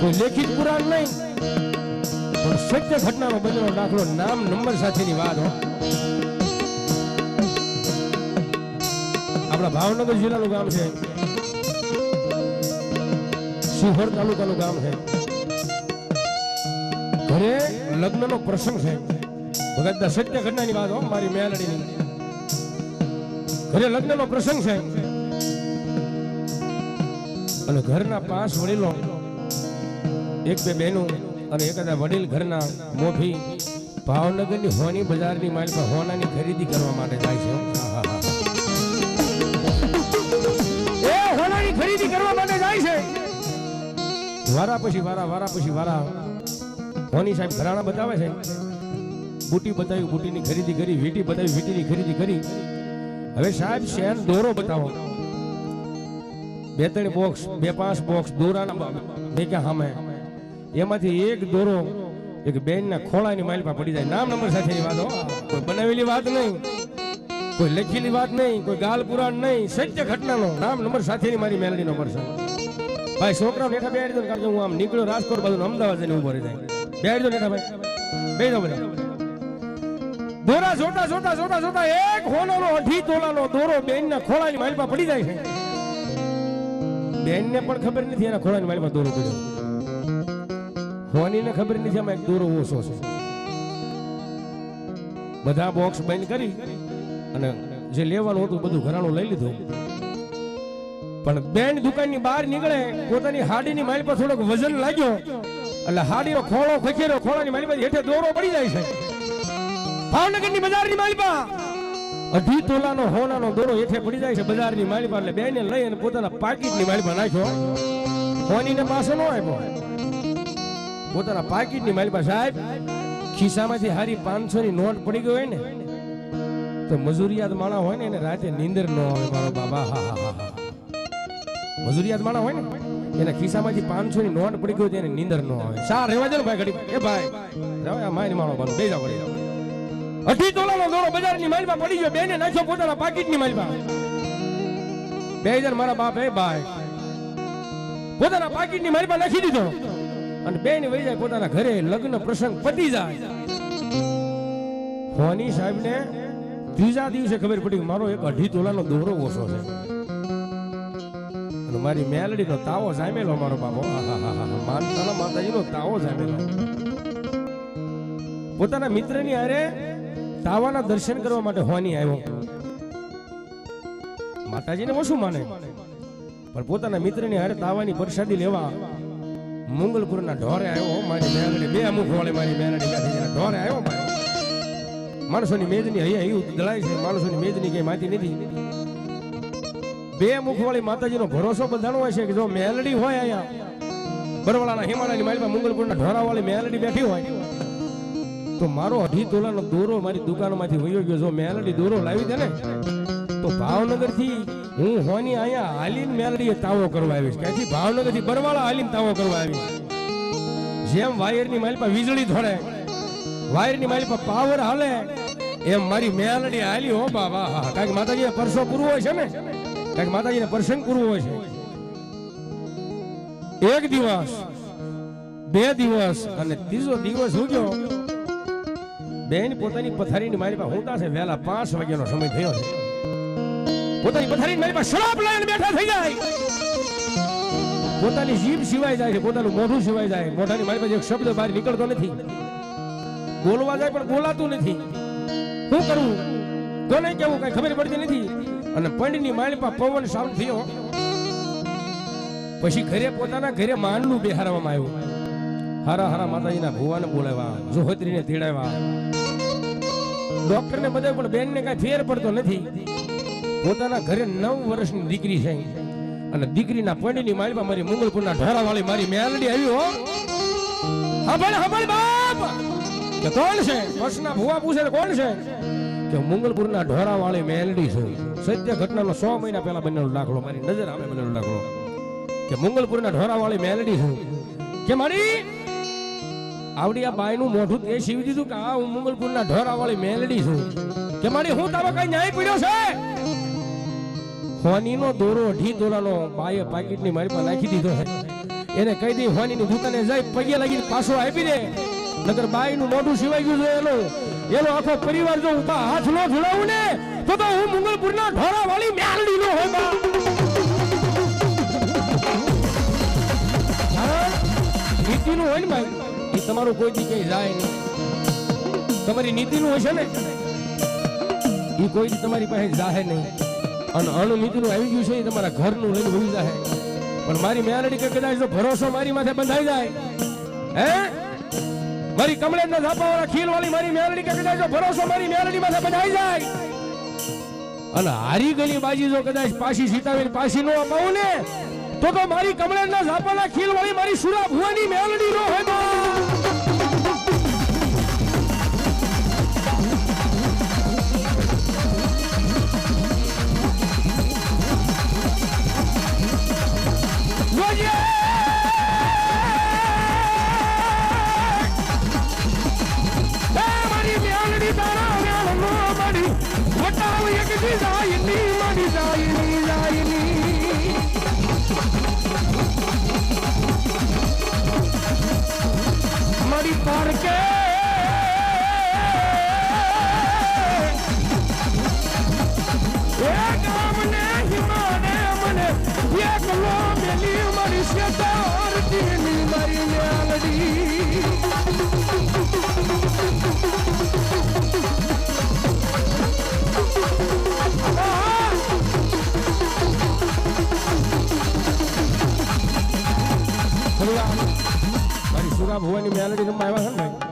કોઈ લેખિત પુરાણ નહીં. પણ સત્ય ઘટનાનો બનેલો દાખલો નામ નંબર સાથેની વાત હો. આપણા ભાવનગર જિલ્લાનું ગામ છે. સિહોર તાલુકાનું ગામ છે. ઘરે લગ્નનો પ્રસંગ છે. ભગતના સત્ય ઘટનાની વાત હો, મારી મેલડીની. ઘરે લગ્નનો પ્રસંગ છે. અને ઘરના પાસ વડીલો એક બે બહેનો અને એકાદા વડીલ ઘરના મોભી ભાવનગરની હોની બજારની માલ પર હોનાની ખરીદી કરવા માટે જાય છે. એ હોનાની ખરીદી કરવા માટે જાય છે. વારા પછી વારા વારા પછી વારા હોની સાહેબ ઘરાણા બતાવે છે. બુટી બતાવી બુટીની ખરીદી કરી વીટી બતાવી વીટીની ખરીદી કરી. હવે સાહેબ શહેર દોરો બતાવો. બે ત્રણ બોક્સ બે પાંચ બોક્સ દોરાના મેં ક્યાં સામે? એમાંથી એક દોરો, એક બેનના ખોળાની પર પડી જાય. નામ નંબર સાથેની વાત કોઈ બનાવેલી વાત નહીં, કોઈ લખેલી વાત નહીં, કોઈ ગાલ પુરાણ નહીં, સત્ય ઘટનાનો નામ નંબર સાથેની મારી મેલડીનો છે. ભાઈ છોકરા નેઠા બેહાડી દો કારણ કે હું આમ નીકળ્યો રાજકોટ બાજુ અમદાવાદ જઈને ઊભો રહી જાય. બેહાડી દો નેઠા ભાઈ. બે દો બધા. દોરા જોતા જોતા જોતા જોતા એક હોનાનો, અઢી તોલાનો દોરો બેનના ખોળાની પર પડી જાય છે. બેનને પણ ખબર નથી એના ખોળાની પર દોરો પડ્યો. હોનીને ખબર નથી આમાં એક દોરો ઓછો છે. બધા બોક્સ બંધ કરી અને જે લેવાનું હતું બધું ઘરાણું લઈ લીધું. પણ બેન દુકાનની બહાર નીકળે, પોતાની હાડીની માઇલ પર થોડોક વજન લાગ્યો. એટલે હાડીનો ખોળો ખખેરો, ખોળાની માઇલ પર હેઠે દોરો પડી જાય છે. ભાવનગરની બજારની માઇલ પર. અઢી તોલાનો, હોનાનો દોરો હેઠે પડી જાય છે બજારની માઇલ પર. એટલે બેને લઈ અને પોતાના પાકીટની માઇલ પર નાખ્યો. હોનીને પાછો ન આપ્યો. પોતાના પાકીટની પર સાહેબ, ખિસ્સામાંથી હારી પાંચસો ની નોટ પડી ગઈ હોય ને, તો મજૂરિયાત માણા હોય ને, એને રાતે નીંદર ન આવે, મારો બાબા. હા હા હા મજૂરિયાત માણા હોય ને, એના ખિસ્સામાંથી પાંચસો ની નોટ પડી ગઈ એને નીંદર ન આવે. સા, રહેવા દે ને ભાઈ ઘડી એ ભાઈ, રહેવા આ મારી માણો બાનો. બે જાવ વળી જાવ. અઢી તોલાનો દોરો બજારની માલમાં પડી ગયો, બેને નાખ્યો પોતાના પાકીટની માલમાં બે હજાર મારા બાપ, એ ભાઈ, પોતાના પાકીટની માલમાં નાખી દીધો. અને બેન વહી જાય પોતાના ઘરે લગ્ન પ્રસંગ પતી જાય. હોની સાહેબને ત્રીજા દિવસે ખબર પડી મારો એક અઢી તોલાનો દોરો ઓછો છે. અને મારી મેલડીનો તાવો જામેલો મારો બાપો. માતાના માતાજીનો તાવો જામેલો. પોતાના મિત્રની હારે તાવાના દર્શન કરવા માટે હોની આવ્યો. માતાજીને ઓછું માને. પણ પોતાના મિત્રની હારે તાવાની પ્રસાદી લેવા મંગલપુરના ઢોરે આવ્યો, મારી મેલડી, બે અમુક વાળી મારી મેલડી કાઢી. ઢોરે આવ્યો ભાઈ માણસોની મેજની અહીંયા અહીં દળાય છે, માણસોની મેજની કઈ માતી નથી બે મુખવાળી માતાજીનો ભરોસો બંધાણો હોય છે કે જો મેલડી હોય અહીંયા, બરવાળાના હિમાલયની માલમાં મંગલપુરના ઢોરાવાળી મેલડી બેઠી હોય, તો મારો અઢી તોલાનો દોરો મારી દુકાનમાંથી વયો ગયો જો મેલડી દોરો લાવી દે ને, તો ભાવનગરથી હું હોની અહીંયા હાલીન મેલડીએ તાવો કરવા આવીશ. ક્યાંથી? ભાવનગરથી બરવાળા હાલીન તાવો કરવા આવીશ. જેમ વાયરની માલ પર વીજળી ધોળે, વાયરની માલ પર પાવર હાલે, એમ મારી મેલડી હાલી હો બાબા, હા કારણ કે માતાજીને પરસો પૂરવો હોય છે ને? કારણ કે માતાજીને પ્રસંગ પૂરવો હોય છે. એક દિવસ, બે દિવસ અને ત્રીજો દિવસ ઉગ્યો. બેન પોતાની પથારીની મારી પાસે હોતા છે વહેલા પાંચ વાગ્યાનો સમય થયો છે. પોતાની પથારીની મારી પાસે શરાબ લઈને બેઠા થઈ જાય. પોતાની જીભ સિવાય જાય છે, પોતાનું મોઢું સિવાય જાય મોઢાની મારી પાસે એક શબ્દ બહાર નીકળતો નથી. બોલવા જાય પણ બોલાતું નથી. શું કરવું કોને કેવું કઈ ખબર પડતી નથી. અને પંડની માળ પર પવન સારું થયો. પછી ઘરે પોતાના ઘરે માનનું બેહારવામાં આવ્યું. હારા હારા માતાજીના ભુવાને બોલાવ્યા, જોહત્રીને તેડાવ્યા. ડોક્ટરને બધા પણ બેનને કાંઈ ફેર પડતો નથી. પોતાના ઘરે નવ વર્ષની દીકરી છે અને દીકરીના પંડની માલમાં મારી મંગલપુરના ઢોરાવાળી મારી મેલડી આવી હો. હાંભળ બાપ! કે કોણ છે? વર્ષના ભુવા પૂછે કોણ છે? કે હું ઢોરા વાળી મેલડી છે. સત્ય ઘટનાનો સો મહિના પહેલા બનેલો દાખલો. મારી નજર આવે બનેલો દાખલો. કે મંગલપુરના ઢોરાવાળી મેલડી છે. કે મારી? આવડી આ બાયનું મોઢું તે સીવી દીધું કે આ હું મંગલપુરના ઢોરાવાળી મેલડી છું. કે મારી, હું તારો કઈ ન્યાય પીડ્યો છે? હોનીનો દોરો ઢી દોરાનો બાએ પાકીટની મારી પાસે નાખી દીધો છે એને કહી દે, હોનીની દુકાને જાય, પગે લાગીને પાછો આપી દે. નગર બાઈનું મોઢું સિવાય ગયું છે એનું. એનો આખો પરિવાર જો ઊભા હાથ નો જોડાવું ને, તો તો હું મંગલપુરના ઢોરા વાળી મેલડી નો હોય બા? નીતિનું હોય ને ભાઈ એ તમારું કોઈ દી ક્યાંય જાય નહીં. તમારી નીતિનું હશે ને? એ કોઈ તમારી પાસે જાહે નહીં. અને અણુ નીતિનું આવી ગયું છે એ તમારા ઘરનું લઈને ભૂલી જાય. પણ મારી મેલડી કે કદાચ તો ભરોસો મારી માથે બંધાઈ જાય. હે? મારી કમળેજના ઝાપાવાળા ખીલ વાળી મારી મેલડી કે કદાચ ભરોસો મારી મેલડી માથે બંધાઈ જાય. અને હારી ગયેલી બાજી જો કદાચ પાછી સીતાવીને પાછી નો અપાવું ને, તો તો મારી કમળેજના ઝાપાના ખીલ વાળી મારી સુરા ભુવાની મેલડી નો હોય ભુવાની મેલડી રમવા આવ્યા છે ને ભાઈ